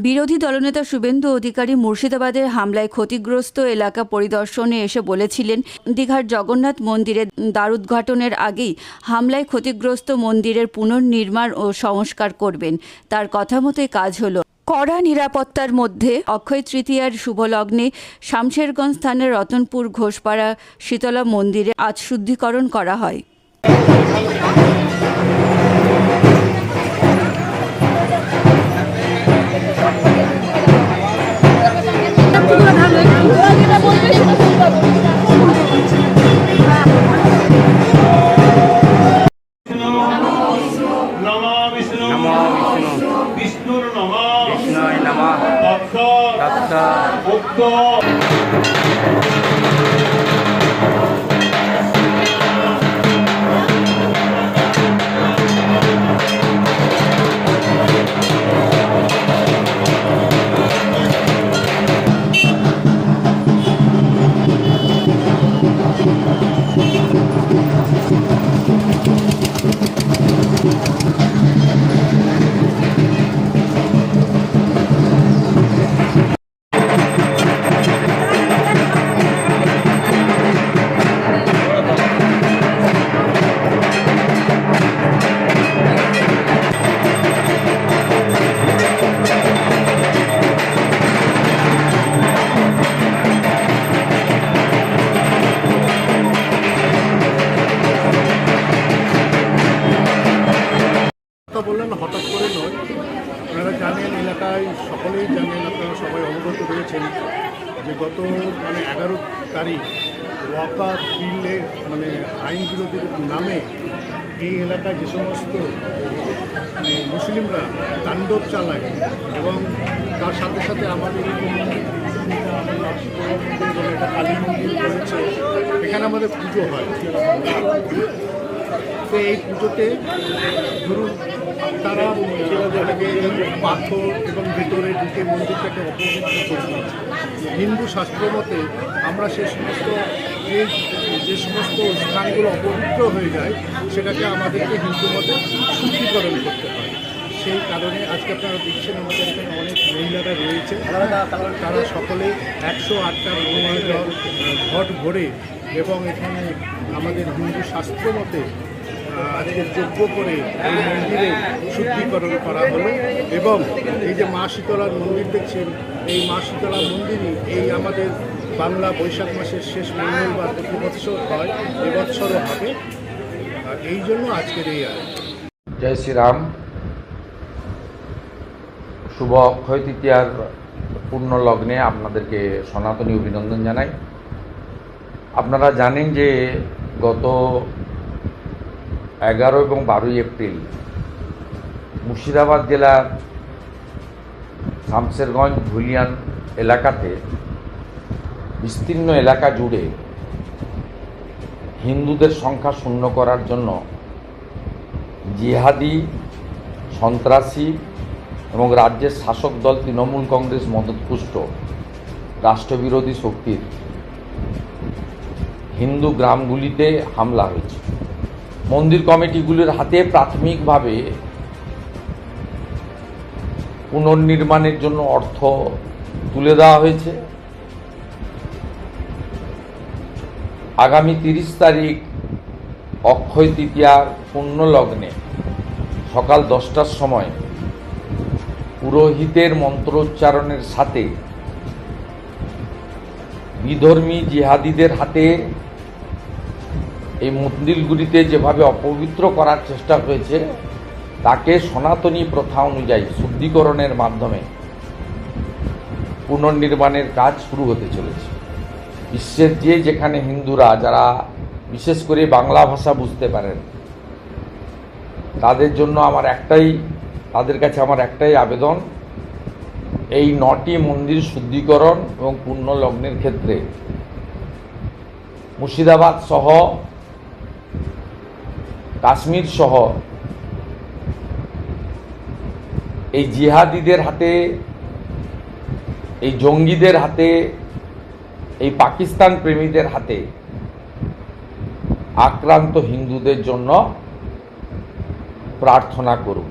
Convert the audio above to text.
বিরোধী দলনেতা শুভেন্দু অধিকারী মুর্শিদাবাদের হামলায় ক্ষতিগ্রস্ত এলাকা পরিদর্শনে এসে বলেছিলেন, দীঘার জগন্নাথ মন্দিরে দ্বারুদ্ঘাটনের আগেই হামলায় ক্ষতিগ্রস্ত মন্দিরের পুনর্নির্মাণ ও সংস্কার করবেন। তার কথা মতোই কাজ হলো। কড়া নিরাপত্তার মধ্যে অক্ষয় তৃতীয়ার শুভলগ্নে শামশেরগঞ্জ স্থানের রতনপুর ঘোষপাড়া শীতলা মন্দিরে আজ শুদ্ধিকরণ করা হয়। তত্ত হঠাৎ করে নয়। আপনারা জানেন, এলাকায় সকলেই জানেন, আপনারা সবাই অবগত রয়েছেন যে গত মানে এগারো তারিখ ওয়াকা ফিল্ডে মানে আইন বিরোধীর নামে এই এলাকায় যে সমস্ত মানে মুসলিমরা তাণ্ডব চালায় এবং তার সাথে সাথে আমাদের আমাদের বলে কালী মন্দির রয়েছে। এখানে আমাদের পুজো হয়। তো এই পুজোতে ধরুন তারা এটাকে পাথর এবং ভেতরে ঢুকে মন্দিরটাকে অপবিত্র করে হিন্দু শাস্ত্র মতে আমরা সে সমস্ত যে যে সমস্ত স্থানগুলো অপবিত্র হয়ে যায়, সেটাকে আমাদেরকে হিন্দু মতে শুদ্ধিকরণ করতে হয়। সেই কারণে আজকে আপনারা দেখছেন আমাদের এখানে অনেক মহিলারা রয়েছে। তারা সকলে একশো আটটা ঘট ভরে এবং এখানে আমাদের হিন্দু শাস্ত্র মতে আজকে যোগ্য করে এই মন্দিরে শুদ্ধিকরণ করা হলো এবং এই যে মা শীতলার মন্দির দেখছেন, এই মা শীতলা মন্দিরই এই আমাদের বাংলা বৈশাখ মাসের শেষ মঙ্গলবার প্রতি বৎসর হয়, এবৎসরও হবে। আর এই জন্য আজকের এই আয়োজন। জয় শ্রীরাম। শুভ অক্ষয় তৃতীয়ার পূর্ণ লগ্নে আপনাদেরকে সনাতনী অভিনন্দন জানাই। আপনারা জানেন যে গত এগারো এবং বারোই এপ্রিল মুর্শিদাবাদ জেলার শামসেরগঞ্জ ভুলিয়ান এলাকাতে বিস্তীর্ণ এলাকা জুড়ে হিন্দুদের সংখ্যা শূন্য করার জন্য জিহাদি, সন্ত্রাসী এবং রাজ্যের শাসক দল তৃণমূল কংগ্রেস মদতপুষ্ট রাষ্ট্রবিরোধী শক্তির হিন্দু গ্রামগুলিতে হামলা হয়েছে। মন্দির কমিটিগুলির হাতে প্রাথমিকভাবে পুনর্নির্মাণের জন্য অর্থ তুলে দেওয়া হয়েছে। আগামী তিরিশ তারিখ অক্ষয় তৃতীয়ার পূর্ণ লগ্নে সকাল দশটার সময় পুরোহিতের মন্ত্রোচ্চারণের সাথে বিধর্মী জিহাদিদের হাতে এই মন্দিরগুলিতে যেভাবে অপবিত্র করার চেষ্টা হয়েছে, তাকে সনাতনী প্রথা অনুযায়ী শুদ্ধিকরণের মাধ্যমে পুনর্নির্মাণের কাজ শুরু হতে চলেছে। বিশ্বের যে যেখানে হিন্দুরা, যারা বিশেষ করে বাংলা ভাষা বুঝতে পারেন, তাদের জন্য আমার একটাই, তাদের কাছে আমার একটাই আবেদন, এই নটি মন্দির শুদ্ধিকরণ এবং পূর্ণ লগ্নের ক্ষেত্রে মুর্শিদাবাদ সহ কাশ্মীর সহ এই জিহাদিদের হাতে, এই জঙ্গিদের হাতে, এই পাকিস্তান প্রেমীদের হাতে আক্রান্ত হিন্দুদের জন্য প্রার্থনা করুন।